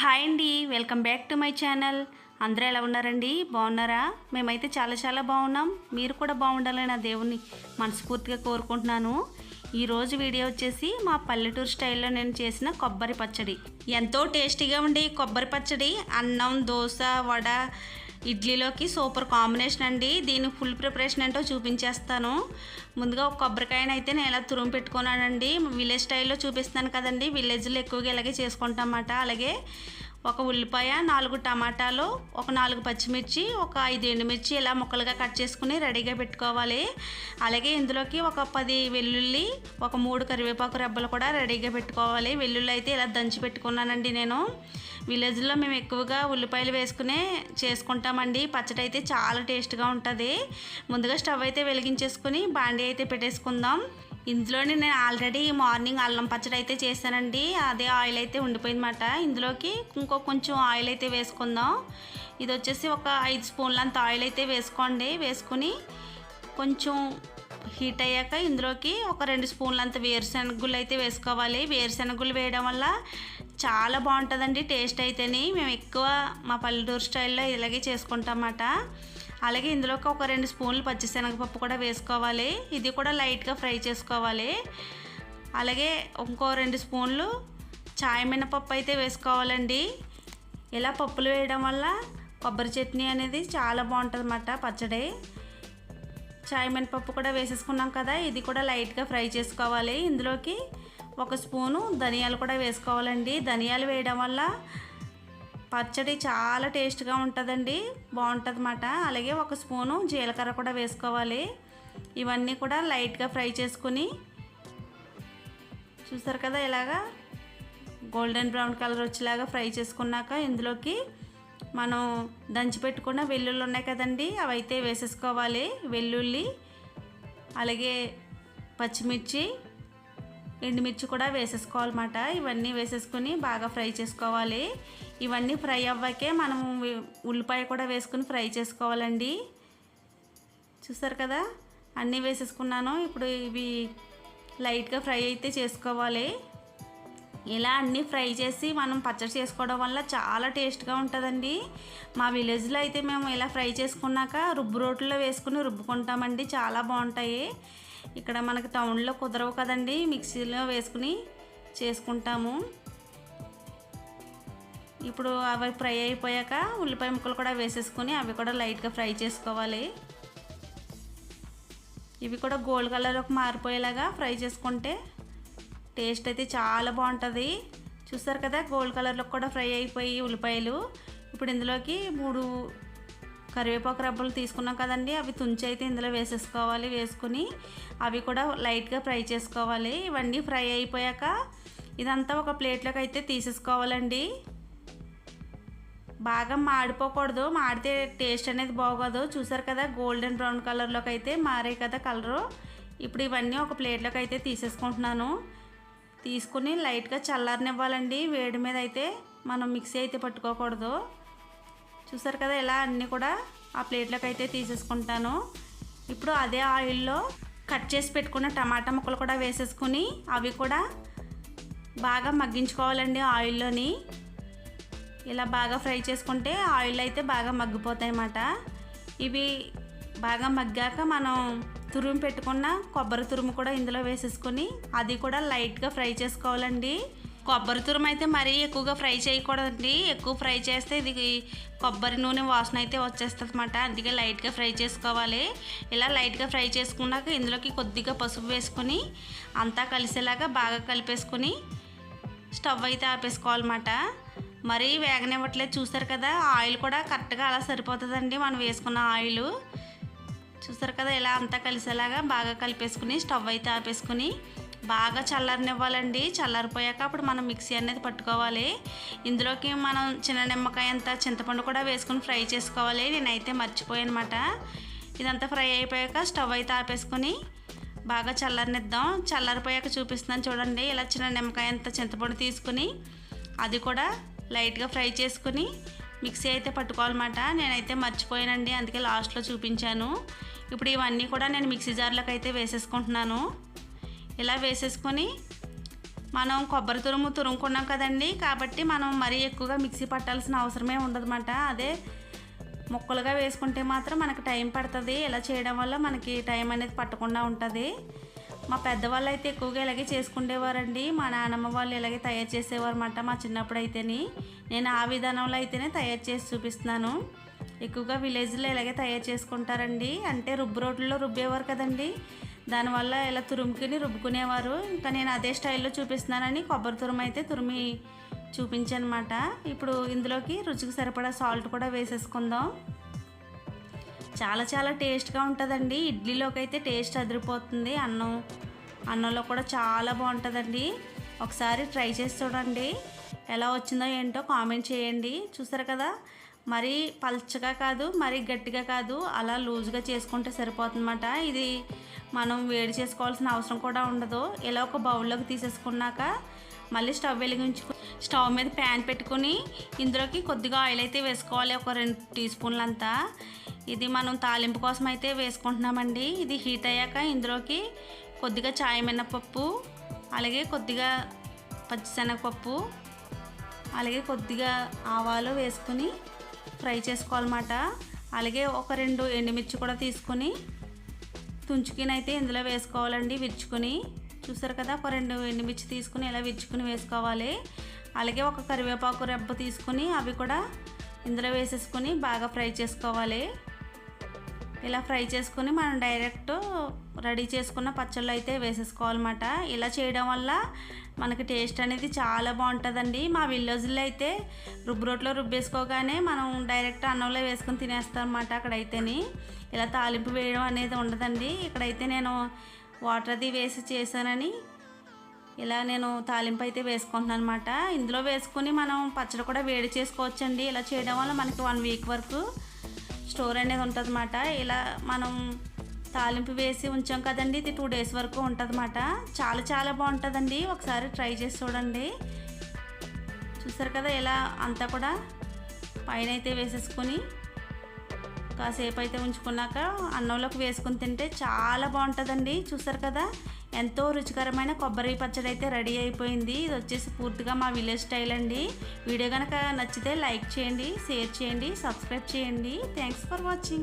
Hi అండి welcome back to my channel. అందరూ ఎలా ఉన్నారండి? బాగున్నారా? మేమైతే చాలా చాలా బాగున్నాం. మీరు కూడా బాగుండాలని నా దేవుని మనస్ఫూర్తిగా కోరుకుంటున్నాను. ఈరోజు వీడియో వచ్చేసి మా పల్లెటూరు స్టైల్లో నేను చేసిన కొబ్బరి పచ్చడి. ఎంతో టేస్టీగా ఉండి కొబ్బరి పచ్చడి అన్నం దోశ వడ ఇడ్లీలోకి సూపర్ కాంబినేషన్ అండి. దీని ఫుల్ ప్రిపరేషన్ ఏంటో చూపించేస్తాను. ముందుగా ఒక కొబ్బరికాయను అయితే నేను ఇలా తురుము పెట్టుకున్నానండి. విలేజ్ స్టైల్లో చూపిస్తాను కదండి. విలేజ్లో ఎక్కువగా ఇలాగే చేసుకుంటామన్నమాట అలాగే ఒక ఉల్లిపాయ నాలుగు టమాటాలు ఒక నాలుగు పచ్చిమిర్చి ఒక ఐదు ఎండుమిర్చి ఇలా ముక్కలుగా కట్ చేసుకుని రెడీగా పెట్టుకోవాలి. అలాగే ఇందులోకి ఒక పది వెల్లుల్లి ఒక మూడు కరివేపాకు రెబ్బలు కూడా రెడీగా పెట్టుకోవాలి. వెల్లుల్లి అయితే ఇలా దంచి పెట్టుకున్నానండి నేను. విలేజ్లో మేము ఎక్కువగా ఉల్లిపాయలు వేసుకునే చేసుకుంటామండి. పచ్చడి అయితే చాలా టేస్ట్గా ఉంటుంది. ముందుగా స్టవ్ అయితే వెలిగించేసుకుని బాండీ అయితే పెట్టేసుకుందాం. ఇందులోని నేను ఆల్రెడీ మార్నింగ్ అల్లం పచ్చడి అయితే చేశానండి. అదే ఆయిల్ అయితే ఉండిపోయిందన్నమాట. ఇందులోకి ఇంకో కొంచెం ఆయిల్ అయితే వేసుకుందాం. ఇది వచ్చేసి ఒక ఐదు స్పూన్లంత ఆయిల్ అయితే వేసుకోండి. వేసుకుని కొంచెం హీట్ అయ్యాక ఇందులోకి ఒక రెండు స్పూన్లంత వేరుశనగుళ్ళు అయితే వేసుకోవాలి. వేరుశనగుళ్ళు వేయడం వల్ల చాలా బాగుంటుందండి టేస్ట్ అయితేనే. మేము ఎక్కువ మా పల్లెటూరు స్టైల్లో ఇలాగే చేసుకుంటామన్నమాట. అలాగే ఇందులోకి ఒక రెండు స్పూన్లు పచ్చిశనగపప్పు కూడా వేసుకోవాలి. ఇది కూడా లైట్గా ఫ్రై చేసుకోవాలి. అలాగే ఇంకో రెండు స్పూన్లు చాయ్ మినపప్పు అయితే వేసుకోవాలండి. ఇలా పప్పులు వేయడం వల్ల కొబ్బరి చట్నీ అనేది చాలా బాగుంటుంది అన్నమాట పచ్చడి. చాయ్ మినపప్పు కూడా వేసేసుకున్నాం కదా ఇది కూడా లైట్గా ఫ్రై చేసుకోవాలి. ఇందులోకి ఒక స్పూను ధనియాలు కూడా వేసుకోవాలండి. ధనియాలు వేయడం వల్ల పచ్చడి చాలా టేస్ట్గా ఉంటుందండి. బాగుంటుంది అన్నమాట అలాగే ఒక స్పూను జీలకర్ర కూడా వేసుకోవాలి. ఇవన్నీ కూడా లైట్గా ఫ్రై చేసుకుని చూసారు కదా ఇలాగా గోల్డెన్ బ్రౌన్ కలర్ వచ్చేలాగా ఫ్రై చేసుకున్నాక ఇందులోకి మనం దంచి పెట్టుకున్న వెల్లుల్లి ఉన్నాయి కదండి అవి అయితే వేసేసుకోవాలి. వెల్లుల్లి అలాగే పచ్చిమిర్చి ఎండుమిర్చి కూడా వేసేసుకోవాలన్నమాట. ఇవన్నీ వేసేసుకుని బాగా ఫ్రై చేసుకోవాలి. ఇవన్నీ ఫ్రై అవ్వకే మనం ఉల్లిపాయ కూడా వేసుకుని ఫ్రై చేసుకోవాలండి. చూసారు కదా? అన్నీ వేసేసుకున్నాను. ఇప్పుడు ఇవి లైట్గా ఫ్రై అయితే చేసుకోవాలి. ఇలా అన్నీ ఫ్రై చేసి మనం పచ్చడి చేసుకోవడం వల్ల చాలా టేస్ట్గా ఉంటుందండి. మా విలేజ్లో అయితే మేము ఇలా ఫ్రై చేసుకున్నాక రుబ్బు రోట్లో వేసుకుని రుబ్బుకుంటామండి. చాలా బాగుంటాయి. ఇక్కడ మనకి టౌన్లో కుదరవు కదండి. మిక్సీలో వేసుకుని చేసుకుంటాము. ఇప్పుడు అవి ఫ్రై అయిపోయాక ఉల్లిపాయ ముక్కలు కూడా వేసేసుకుని అవి కూడా లైట్గా ఫ్రై చేసుకోవాలి. ఇవి కూడా గోల్డ్ కలర్లోకి మారిపోయేలాగా ఫ్రై చేసుకుంటే టేస్ట్ అయితే చాలా బాగుంటుంది. చూసారు కదా గోల్డ్ కలర్లో కూడా ఫ్రై అయిపోయి ఉల్లిపాయలు. ఇప్పుడు ఇందులోకి మూడు కరివేపాకు రబ్బలు తీసుకున్నాం కదండి అవి తుంచి అయితే ఇందులో వేసేసుకోవాలి. వేసుకుని అవి కూడా లైట్గా ఫ్రై చేసుకోవాలి. ఇవన్నీ ఫ్రై అయిపోయాక ఇదంతా ఒక ప్లేట్లోకి అయితే తీసేసుకోవాలండి. బాగా మాడిపోకూడదు. మాడితే టేస్ట్ అనేది బాగోదు. చూసారు కదా గోల్డెన్ బ్రౌన్ కలర్లోకి అయితే మారే కదా కలరు ఇప్పుడు ఇవన్నీ ఒక ప్లేట్లోకి అయితే తీసేసుకుంటున్నాను. తీసుకుని లైట్గా చల్లారనివ్వాలండి. వేడి మీద అయితే మనం మిక్సీ అయితే పట్టుకోకూడదు. చూసారు కదా ఇలా అన్నీ కూడా ఆ ప్లేట్లోకి అయితే తీసేసుకుంటాను. ఇప్పుడు అదే ఆయిల్లో కట్ చేసి పెట్టుకున్న టమాటా ముక్కలు కూడా వేసేసుకుని అవి కూడా బాగా మగ్గించుకోవాలండి ఆయిల్లోని ఇలా బాగా ఫ్రై చేసుకుంటే ఆయిల్ అయితే బాగా మగ్గిపోతాయి అన్నమాట ఇవి బాగా మగ్గాక మనం తురుము పెట్టుకున్న కొబ్బరి తురుము కూడా ఇందులో వేసేసుకొని అది కూడా లైట్గా ఫ్రై చేసుకోవాలండి. కొబ్బరి తురుము అయితే మరీ ఎక్కువగా ఫ్రై చేయకూడదండి. ఎక్కువ ఫ్రై చేస్తే ఇది కొబ్బరి నూనె వాసన అయితే వచ్చేస్తుంది అనమాట అందుకే లైట్గా ఫ్రై చేసుకోవాలి. ఇలా లైట్గా ఫ్రై చేసుకున్నాక ఇందులోకి కొద్దిగా పసుపు వేసుకొని అంతా కలిసేలాగా బాగా కలిపేసుకొని స్టవ్ అయితే ఆపేసుకోవాలన్నమాట. మరీ వేగనివ్వట్లేదు. చూసారు కదా ఆయిల్ కూడా కరెక్ట్గా అలా సరిపోతుందండి మనం వేసుకున్న ఆయిల్. చూసారు కదా ఇలా అంతా కలిసేలాగా బాగా కలిపేసుకుని స్టవ్ అయితే ఆపేసుకుని బాగా చల్లారనివ్వాలండి. చల్లారిపోయాక అప్పుడు మనం మిక్సీ అనేది పట్టుకోవాలి. ఇందులోకి మనం చిన్న నిమ్మకాయ అంత చింతపండు కూడా వేసుకుని ఫ్రై చేసుకోవాలి. నేనైతే మర్చిపోయానమాట ఇదంతా ఫ్రై అయిపోయాక స్టవ్ అయితే ఆపేసుకొని బాగా చల్లారనిద్దాం. చల్లారిపోయాక చూపిస్తున్నాను చూడండి. ఇలా చిన్న నిమ్మకాయ అంత చింతపండు తీసుకుని అది కూడా లైట్గా ఫ్రై చేసుకుని మిక్సీ అయితే పట్టుకోవాలన్నమాట. నేనైతే మర్చిపోయానండి అందుకే లాస్ట్లో చూపించాను. ఇప్పుడు ఇవన్నీ కూడా నేను మిక్సీ జార్లోకి అయితే వేసేసుకుంటున్నాను. ఇలా వేసేసుకొని మనం కొబ్బరి తురుము తురుముకున్నాం కదండి కాబట్టి మనం మరీ ఎక్కువగా మిక్సీ పట్టాల్సిన అవసరమే ఉండదన్నమాట. అదే ముక్కలుగా వేసుకుంటే మాత్రం మనకు టైం పడుతుంది. ఇలా చేయడం వల్ల మనకి టైం అనేది పట్టకుండా ఉంటుంది. మా పెద్దవాళ్ళు అయితే ఎక్కువగా ఇలాగే చేసుకుండేవారండి. మా నానమ్మ వాళ్ళు ఇలాగే తయారు చేసేవారనమాట మా చిన్నప్పుడు అయితేని నేను ఆ విధానంలో అయితేనే తయారు చేసి చూపిస్తున్నాను. ఎక్కువగా విలేజ్లో ఇలాగే తయారు చేసుకుంటారండి. అంటే రుబ్బు రోడ్లలో రుబ్బేవారు కదండి. దానివల్ల ఇలా తురుముకుని రుబ్బుకునేవారు. ఇంకా నేను అదే స్టైల్లో చూపిస్తున్నానని కొబ్బరి తురుము అయితే తురిమి చూపించానమాట ఇప్పుడు ఇందులోకి రుచికి సరిపడా సాల్ట్ కూడా వేసేసుకుందాం. చాలా చాలా టేస్ట్గా ఉంటుందండి. ఇడ్లీలోకి అయితే టేస్ట్ అదిరిపోతుంది. అన్నం అన్నంలో కూడా చాలా బాగుంటుందండి. ఒకసారి ట్రై చేసి చూడండి. ఎలా వచ్చిందో ఏంటో కామెంట్ చేయండి. చూసారు కదా? మరీ పల్చగా కాదు మరీ గట్టిగా కాదు అలా లూజ్గా చేసుకుంటే సరిపోతుందన్నమాట. ఇది మనం వేడి చేసుకోవాల్సిన అవసరం కూడా ఉండదు. ఇలా ఒక బౌల్లోకి తీసేసుకున్నాక మళ్ళీ స్టవ్ వెలిగించు స్టవ్ మీద ప్యాన్ పెట్టుకుని ఇందులోకి కొద్దిగా ఆయిల్ అయితే వేసుకోవాలి. ఒక రెండు టీ స్పూన్లంతా. ఇది మనం తాలింపు కోసం అయితే వేసుకుంటున్నామండి. ఇది హీట్ అయ్యాక ఇందులోకి కొద్దిగా చాయ్ మినపప్పు అలాగే కొద్దిగా పచ్చిశనగపప్పు అలాగే కొద్దిగా ఆవాలు వేసుకుని ఫ్రై చేసుకోవాలన్నమాట. అలాగే ఒక రెండు ఎండుమిర్చి కూడా తీసుకుని తుంచుకినైతే అయితే ఇందులో వేసుకోవాలండి విరుచుకుని. చూసారు కదా ఒక రెండు ఎండుమిర్చి తీసుకుని ఇలా విరుచుకుని వేసుకోవాలి. అలాగే ఒక కరివేపాకు రెబ్బ తీసుకుని అవి కూడా ఇందులో వేసేసుకొని బాగా ఫ్రై చేసుకోవాలి. ఇలా ఫ్రై చేసుకుని మనం డైరెక్ట్ రెడీ చేసుకున్న పచ్చళ్ళు అయితే వేసేసుకోవాలన్నమాట. ఇలా చేయడం వల్ల మనకి టేస్ట్ అనేది చాలా బాగుంటుందండి. మా విలేజ్లో అయితే రుబ్బురోట్లో రుబ్బేసుకోగానే మనం డైరెక్ట్ అన్నంలో వేసుకొని తినేస్తాం అన్నమాట అక్కడైతేని. ఇలా తాలింపు వేయడం అనేది ఉండదండి. ఇక్కడైతే నేను వాటర్ అది వేసి చేశానని ఇలా నేను తాలింపు అయితే వేసుకుంటున్నాను అనమాట ఇందులో వేసుకుని మనం పచ్చడి కూడా వేడి చేసుకోవచ్చండి. ఇలా చేయడం వల్ల మనకి వన్ వీక్ వరకు స్టోర్ అనేది ఉంటుందన్నమాట. ఇలా మనం తాలింపు వేసి ఉంచాం కదండి ఇది టూ డేస్ వరకు ఉంటుందన్నమాట. చాలా చాలా బాగుంటుందండి. ఒకసారి ట్రై చేసి చూడండి. చూసారు కదా ఇలా అంతా కూడా పైన అయితే వేసేసుకొని కాసేపు అయితే ఉంచుకున్నాక అన్నంలోకి వేసుకుని తింటే చాలా బాగుంటుందండి. చూసారు కదా? ఎంతో రుచికరమైన కొబ్బరి పచ్చడి అయితే రెడీ అయిపోయింది. ఇది వచ్చేసి పూర్తిగా మా విలేజ్ స్టైల్ అండి. వీడియో కనుక నచ్చితే లైక్ చేయండి షేర్ చేయండి సబ్స్క్రైబ్ చేయండి. Thanks for watching.